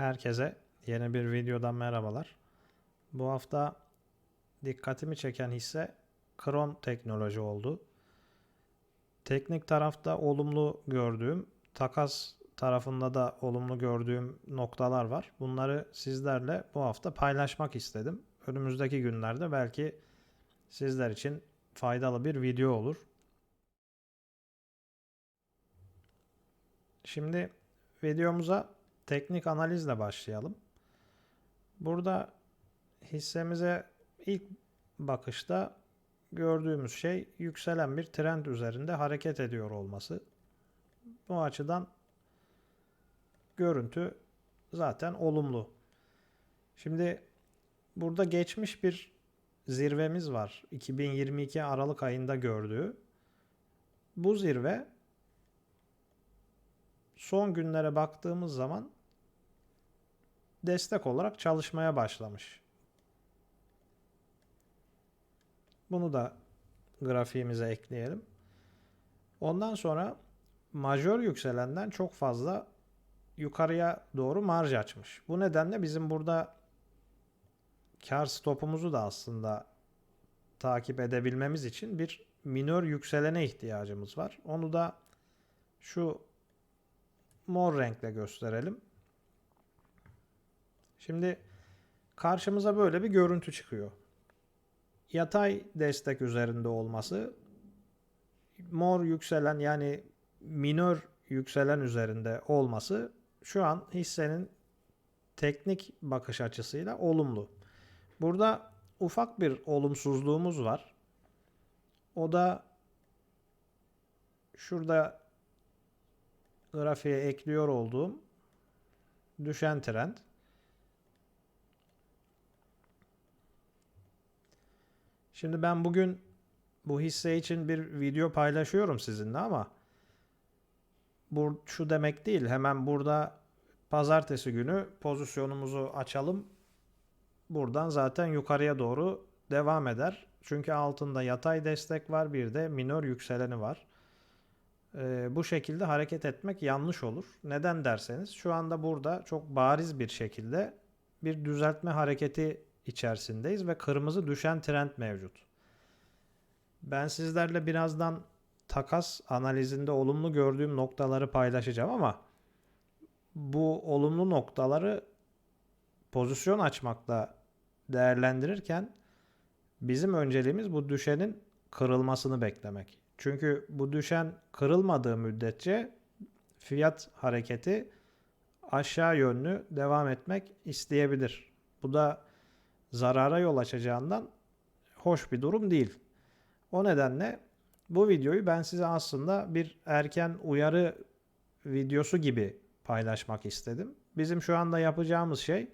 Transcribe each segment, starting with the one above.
Herkese yeni bir videodan merhabalar. Bu hafta dikkatimi çeken hisse Kron Teknoloji oldu. Teknik tarafta olumlu gördüğüm, takas tarafında da olumlu gördüğüm noktalar var. Bunları sizlerle bu hafta paylaşmak istedim. Önümüzdeki günlerde belki sizler için faydalı bir video olur. Şimdi videomuza teknik analizle başlayalım. Burada hissemize ilk bakışta gördüğümüz şey yükselen bir trend üzerinde hareket ediyor olması. Bu açıdan görüntü zaten olumlu. Şimdi burada geçmiş bir zirvemiz var. 2022 Aralık ayında gördüğü. Bu zirve son günlere baktığımız zaman destek olarak çalışmaya başlamış. Bunu da grafiğimize ekleyelim. Ondan sonra majör yükselenden çok fazla yukarıya doğru marj açmış. Bu nedenle bizim burada kar stopumuzu da aslında takip edebilmemiz için bir minör yükselene ihtiyacımız var. Onu da şu mor renkle gösterelim. Şimdi karşımıza böyle bir görüntü çıkıyor. Yatay destek üzerinde olması mor yükselen yani minör yükselen üzerinde olması şu an hissenin teknik bakış açısıyla olumlu. Burada ufak bir olumsuzluğumuz var. O da şurada grafiğe ekliyor olduğum düşen trend. Şimdi ben bugün bu hisse için bir video paylaşıyorum sizinle ama bu şu demek değil. Hemen burada pazartesi günü pozisyonumuzu açalım. Buradan zaten yukarıya doğru devam eder. Çünkü altında yatay destek var, bir de minör yükseleni var. Ee, bu şekilde hareket etmek yanlış olur. Neden derseniz şu anda burada çok bariz bir şekilde bir düzeltme hareketi içerisindeyiz ve kırmızı düşen trend mevcut. Ben sizlerle birazdan takas analizinde olumlu gördüğüm noktaları paylaşacağım ama bu olumlu noktaları pozisyon açmakla değerlendirirken bizim önceliğimiz bu düşenin kırılmasını beklemek. Çünkü bu düşen kırılmadığı müddetçe fiyat hareketi aşağı yönlü devam etmek isteyebilir. Bu da zarara yol açacağından hoş bir durum değil. O nedenle bu videoyu ben size aslında bir erken uyarı videosu gibi paylaşmak istedim. Bizim şu anda yapacağımız şey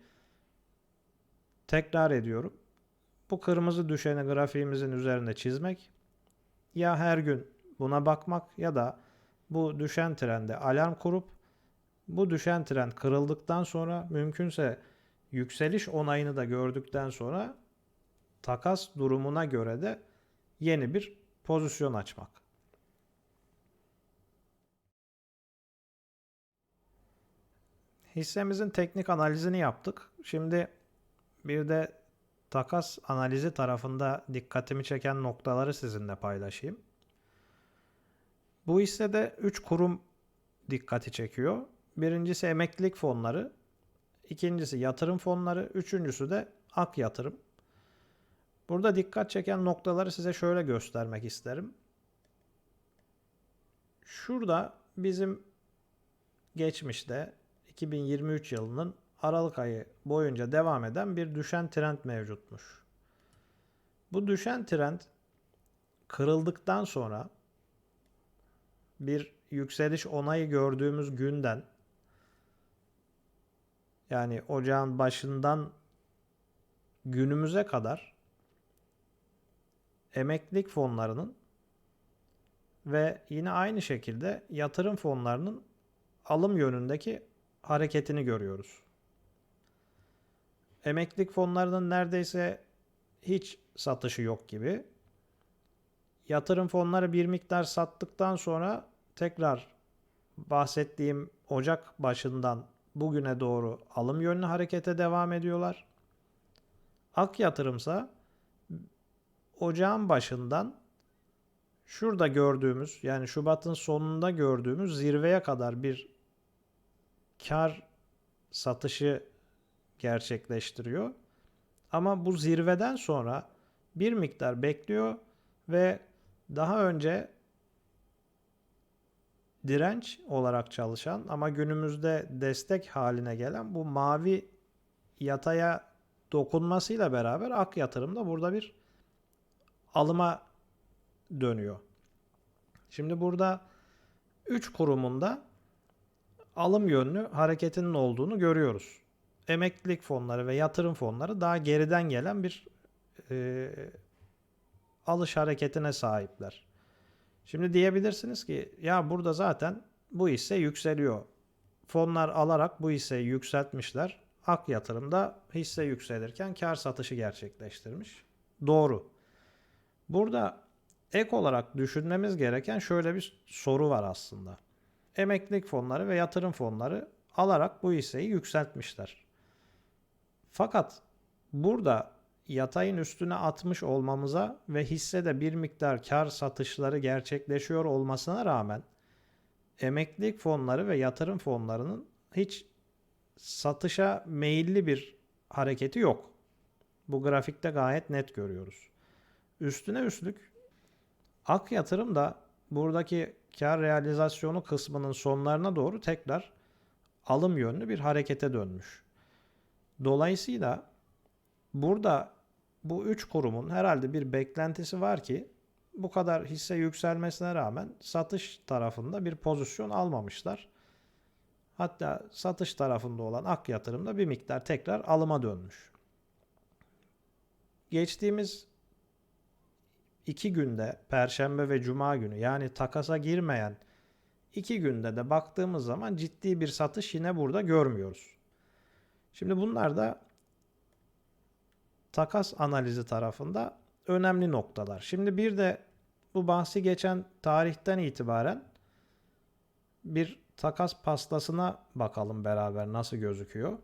tekrar ediyorum. Bu kırmızı düşeni grafiğimizin üzerinde çizmek. Ya her gün buna bakmak ya da bu düşen trende alarm kurup bu düşen trend kırıldıktan sonra mümkünse yükseliş onayını da gördükten sonra takas durumuna göre de yeni bir pozisyon açmak. Hissemizin teknik analizini yaptık. Şimdi bir de takas analizi tarafında dikkatimi çeken noktaları sizinle paylaşayım. Bu hissede 3 kurum dikkati çekiyor. Birincisi emeklilik fonları, ikincisi yatırım fonları, üçüncüsü de ak yatırım. Burada dikkat çeken noktaları size şöyle göstermek isterim. Şurada bizim geçmişte 2023 yılının Aralık ayı boyunca devam eden bir düşen trend mevcutmuş. Bu düşen trend kırıldıktan sonra bir yükseliş onayı gördüğümüz günden yani ocağın başından günümüze kadar emeklilik fonlarının ve yine aynı şekilde yatırım fonlarının alım yönündeki hareketini görüyoruz. Emeklilik fonlarının neredeyse hiç satışı yok gibi. Yatırım fonları bir miktar sattıktan sonra tekrar bahsettiğim Ocak başından bugüne doğru alım yönlü harekete devam ediyorlar. Ak yatırımsa ocağın başından şurada gördüğümüz yani Şubat'ın sonunda gördüğümüz zirveye kadar bir kar satışı gerçekleştiriyor. Ama bu zirveden sonra bir miktar bekliyor ve daha önce direnç olarak çalışan ama günümüzde destek haline gelen bu mavi yataya dokunmasıyla beraber ak yatırımda burada bir alıma dönüyor. Şimdi burada 3 kurumunda alım yönlü hareketinin olduğunu görüyoruz. Emeklilik fonları ve yatırım fonları daha geriden gelen bir e, alış hareketine sahipler. Şimdi diyebilirsiniz ki ya burada zaten bu hisse yükseliyor. Fonlar alarak bu hisseyi yükseltmişler. Ak yatırımda hisse yükselirken kar satışı gerçekleştirmiş. Doğru. Burada ek olarak düşünmemiz gereken şöyle bir soru var aslında. Emeklilik fonları ve yatırım fonları alarak bu hisseyi yükseltmişler. Fakat burada yatayın üstüne atmış olmamıza ve hissede bir miktar kar satışları gerçekleşiyor olmasına rağmen emeklilik fonları ve yatırım fonlarının hiç satışa meyilli bir hareketi yok. Bu grafikte gayet net görüyoruz. Üstüne üstlük Ak yatırım da buradaki kar realizasyonu kısmının sonlarına doğru tekrar alım yönlü bir harekete dönmüş. Dolayısıyla burada bu üç kurumun herhalde bir beklentisi var ki bu kadar hisse yükselmesine rağmen satış tarafında bir pozisyon almamışlar. Hatta satış tarafında olan ak yatırımda bir miktar tekrar alıma dönmüş. Geçtiğimiz iki günde Perşembe ve Cuma günü yani takasa girmeyen iki günde de baktığımız zaman ciddi bir satış yine burada görmüyoruz. Şimdi bunlar da takas analizi tarafında önemli noktalar. Şimdi bir de bu bahsi geçen tarihten itibaren bir takas pastasına bakalım beraber nasıl gözüküyor.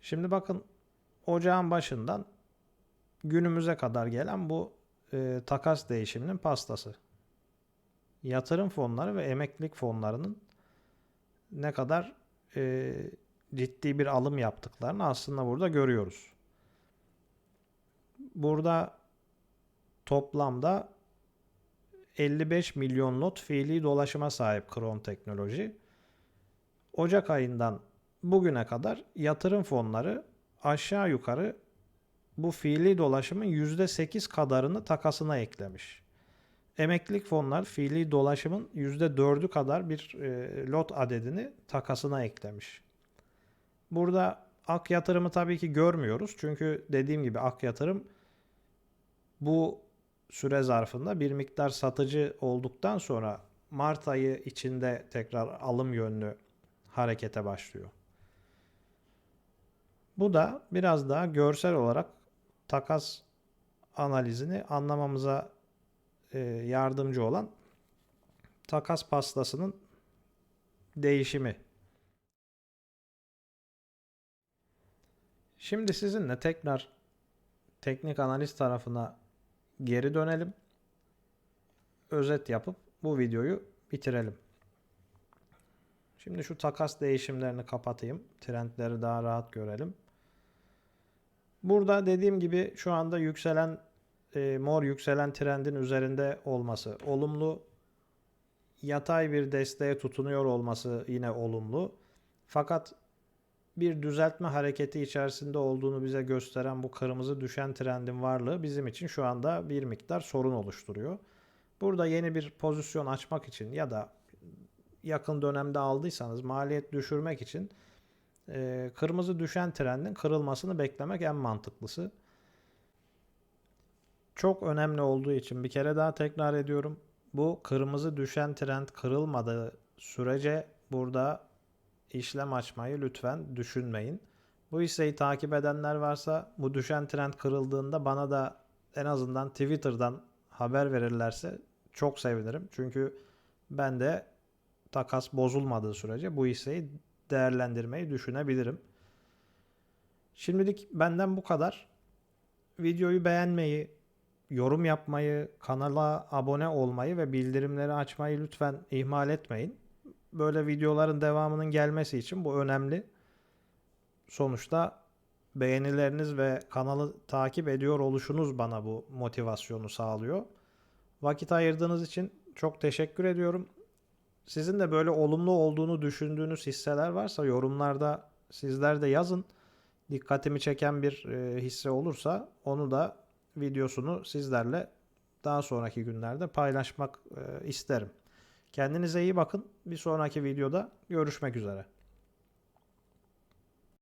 Şimdi bakın ocağın başından günümüze kadar gelen bu e, takas değişiminin pastası. Yatırım fonları ve emeklilik fonlarının ne kadar e, ciddi bir alım yaptıklarını aslında burada görüyoruz. Burada toplamda 55 milyon lot fiili dolaşıma sahip Kron Teknoloji. Ocak ayından bugüne kadar yatırım fonları aşağı yukarı bu fiili dolaşımın %8 kadarını takasına eklemiş. Emeklilik fonlar fiili dolaşımın %4'ü kadar bir e, lot adedini takasına eklemiş. Burada ak yatırımı tabii ki görmüyoruz. Çünkü dediğim gibi ak yatırım bu süre zarfında bir miktar satıcı olduktan sonra Mart ayı içinde tekrar alım yönlü harekete başlıyor. Bu da biraz daha görsel olarak takas analizini anlamamıza yardımcı olan takas pastasının değişimi. Şimdi sizinle tekrar teknik analiz tarafına geri dönelim. Özet yapıp bu videoyu bitirelim. Şimdi şu takas değişimlerini kapatayım. Trendleri daha rahat görelim. Burada dediğim gibi şu anda yükselen e, mor yükselen trendin üzerinde olması olumlu. Yatay bir desteğe tutunuyor olması yine olumlu. Fakat bir düzeltme hareketi içerisinde olduğunu bize gösteren bu kırmızı düşen trendin varlığı bizim için şu anda bir miktar sorun oluşturuyor. Burada yeni bir pozisyon açmak için ya da yakın dönemde aldıysanız maliyet düşürmek için e, kırmızı düşen trendin kırılmasını beklemek en mantıklısı. Çok önemli olduğu için bir kere daha tekrar ediyorum. Bu kırmızı düşen trend kırılmadığı sürece burada işlem açmayı lütfen düşünmeyin. Bu hisseyi takip edenler varsa bu düşen trend kırıldığında bana da en azından Twitter'dan haber verirlerse çok sevinirim. Çünkü ben de takas bozulmadığı sürece bu hisseyi değerlendirmeyi düşünebilirim. Şimdilik benden bu kadar. Videoyu beğenmeyi, yorum yapmayı, kanala abone olmayı ve bildirimleri açmayı lütfen ihmal etmeyin. Böyle videoların devamının gelmesi için bu önemli. Sonuçta beğenileriniz ve kanalı takip ediyor oluşunuz bana bu motivasyonu sağlıyor. Vakit ayırdığınız için çok teşekkür ediyorum. Sizin de böyle olumlu olduğunu düşündüğünüz hisseler varsa yorumlarda sizler de yazın. Dikkatimi çeken bir e, hisse olursa onu da videosunu sizlerle daha sonraki günlerde paylaşmak e, isterim. Kendinize iyi bakın. Bir sonraki videoda görüşmek üzere.